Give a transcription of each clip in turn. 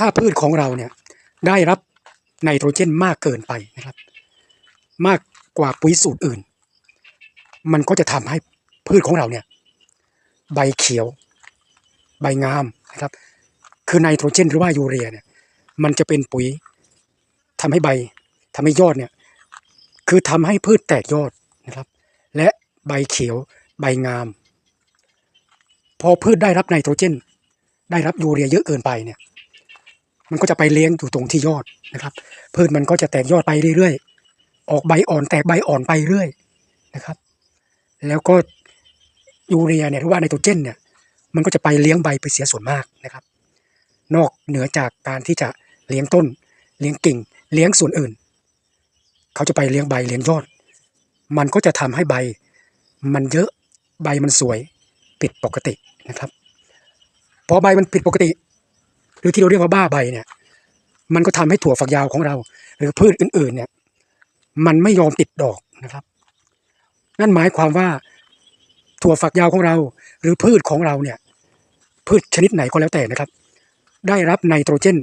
ถ้าพืชของเราเนี่ยได้รับไนโตรเจนมากเกินไปนะครับ มากกว่าปุ๋ยสูตรอื่น มันก็จะทำให้พืชของเราเนี่ยใบเขียว ใบงามนะครับ คือไนโตรเจนหรือว่ายูเรียเนี่ยมันจะเป็นปุ๋ยทำให้ใบทำให้ยอดเนี่ยคือทำให้พืชแตกยอดนะครับ และใบเขียวใบงาม พอพืชได้รับไนโตรเจน ได้รับยูเรียเยอะเกินไปเนี่ย มันก็จะไปเลี้ยงอยู่ตรงที่ยอดนะครับ พืชมันก็จะแตกยอดไปเรื่อยๆ ออกใบอ่อนแตกใบอ่อนไปเรื่อยนะครับ แล้วก็ยูเรียเนี่ยหรือว่าไนโตรเจนเนี่ยมันก็จะไปเลี้ยงใบไปเสียส่วนมากนะครับ นอกเหนือจากการที่จะเลี้ยงต้น เลี้ยงกิ่ง เลี้ยงส่วนอื่น เขาจะไปเลี้ยงใบเลี้ยงยอด มันก็จะทำให้ใบ มันเยอะใบมันสวยผิดปกตินะครับ พอใบมันผิดปกติ หรือที่เราเรียกว่าบ้าใบเนี่ย มันก็ทำให้ถั่วฝักยาวของเรา หรือพืชอื่นๆเนี่ย มันไม่ยอมติดดอกนะครับ นั่นหมายความว่าถั่วฝักยาวของเรา หรือพืชของเราเนี่ย พืชชนิดไหนก็แล้วแต่นะครับ ได้รับไนโตรเจน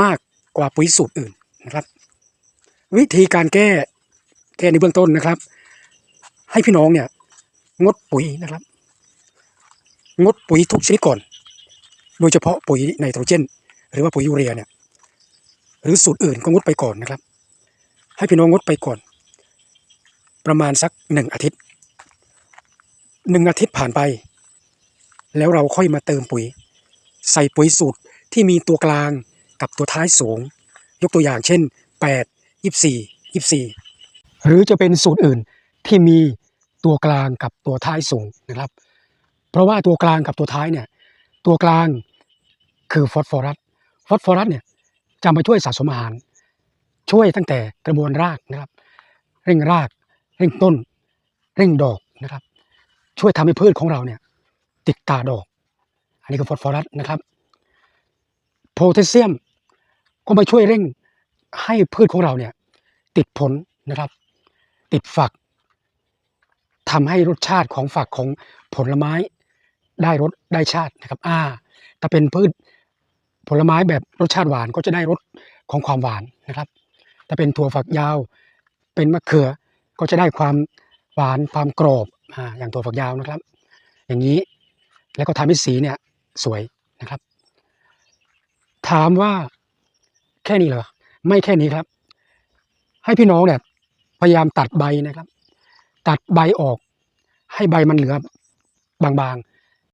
มากกว่าปุ๋ยสูตรอื่นนะครับ วิธีการแก้แก้ในเบื้องต้นนะครับ ให้พี่น้องเนี่ย งดปุ๋ยนะครับ งดปุ๋ยทุกชนิดก่อน โดยเฉพาะปุ๋ยไนโตรเจน หรือว่าปุ๋ยยูเรียเนี่ยหรือสูตรอื่นก็งดไปก่อนนะครับ ให้พี่น้องงดไปก่อน ประมาณสักหนึ่งอาทิตย์หนึ่งอาทิตย์ผ่านไป แล้วเราค่อยมาเติมปุ๋ย ใส่ปุ๋ยสูตรที่มีตัวกลางกับตัวท้ายสูง ยกตัวอย่างเช่น 8 24 24 หรือจะเป็นสูตรอื่นที่มีตัวกลางกับตัวท้ายสูงนะครับ เพราะว่าตัวกลางกับตัวท้ายเนี่ยตัวกลาง คือฟอสฟอรัส ฟอสฟอรัสเนี่ยจะมาช่วยสะสมอาหาร ช่วยตั้งแต่กระบวนรากนะครับ เร่งราก เร่งต้น เร่งดอกนะครับ ช่วยทำให้พืชของเราเนี่ยติดตาดอก อันนี้คือฟอสฟอรัสนะครับ โพแทสเซียมก็มาช่วยเร่งให้พืชของเราเนี่ยติดผลนะครับ ติดฝักทำให้รสชาติของฝักของผลไม้ได้รสได้ชาตินะครับ อ่า ถ้าเป็นพืช ผลไม้แบบรสชาติหวานก็จะได้รสของความหวานนะครับ ถ้าเป็นถั่วฝักยาว เป็นมะเขือก็จะได้ความหวานความกรอบอย่างถั่วฝักยาวนะครับ อย่างนี้แล้วก็ทำให้สีเนี่ยสวยนะครับ ถามว่าแค่นี้เหรอไม่แค่นี้ครับ ให้พี่น้องเนี่ยพยายามตัดใบนะครับ ตัดใบออก ให้ใบมันเหลือบาง